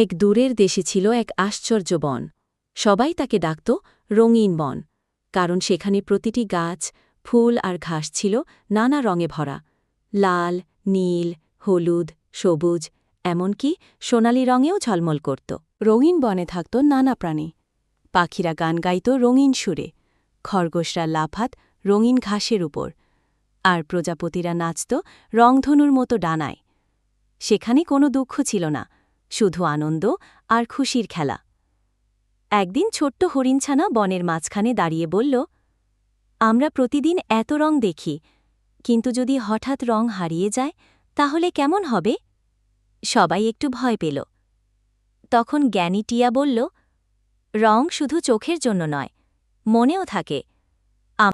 এক দূরের দেশে ছিল এক আশ্চর্য বন। সবাই তাকে ডাকত রঙিন বন, কারণ সেখানে প্রতিটি গাছ, ফুল আর ঘাস ছিল নানা রঙে ভরা। লাল, নীল, হলুদ, সবুজ, এমনকি সোনালি রঙেও ঝলমল করত। রঙিন বনে থাকত নানা প্রাণী। পাখিরা গান গাইত রঙিন সুরে, খরগোশরা লাফাত রঙিন ঘাসের উপর, আর প্রজাপতিরা নাচত রংধনুর মতো ডানায়। সেখানে কোনো দুঃখ ছিল না শুধু আনন্দ আর খুশির খেলা। একদিন ছোট্ট হরিণছানা বনের মাঝখানে দাঁড়িয়ে বলল, আমরা প্রতিদিন এত রং দেখি, কিন্তু যদি হঠাৎ রং হারিয়ে যায়, তাহলে কেমন হবে? সবাই একটু ভয় পেল। তখন জ্ঞানী টিয়া বলল, রং শুধু চোখের জন্য নয়, মনেও থাকে।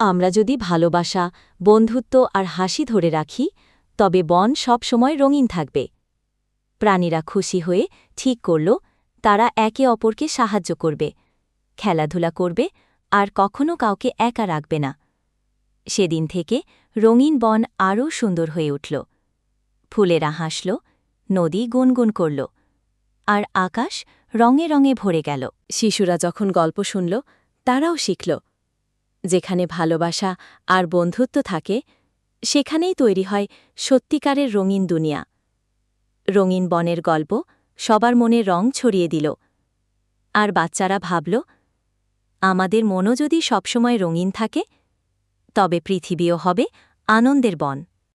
আমরা যদি ভালোবাসা, বন্ধুত্ব আর হাসি ধরে রাখি, তবে বন সব সময় রঙিন থাকবে। প্রাণীরা খুশি হয়ে ঠিক করল, তারা একে অপরকে সাহায্য করবে, খেলাধুলা করবে, আর কখনো কাউকে একা রাখবে না। সেদিন থেকে রঙিন বন আরও সুন্দর হয়ে উঠল। ফুলেরা হাসল, নদী গুনগুন করল, আর আকাশ রঙে রঙে ভরে গেল। শিশুরা যখন গল্প শুনল, তারাও শিখল, যেখানে ভালোবাসা আর বন্ধুত্ব থাকে, সেখানেই তৈরি হয় সত্যিকারের রঙিন দুনিয়া। রঙিন বনের গল্প সবার মনে রং ছড়িয়ে দিল। আর বাচ্চারা ভাবল, আমাদের মনও যদি সবসময় রঙিন থাকে, তবে পৃথিবীও হবে আনন্দের বন।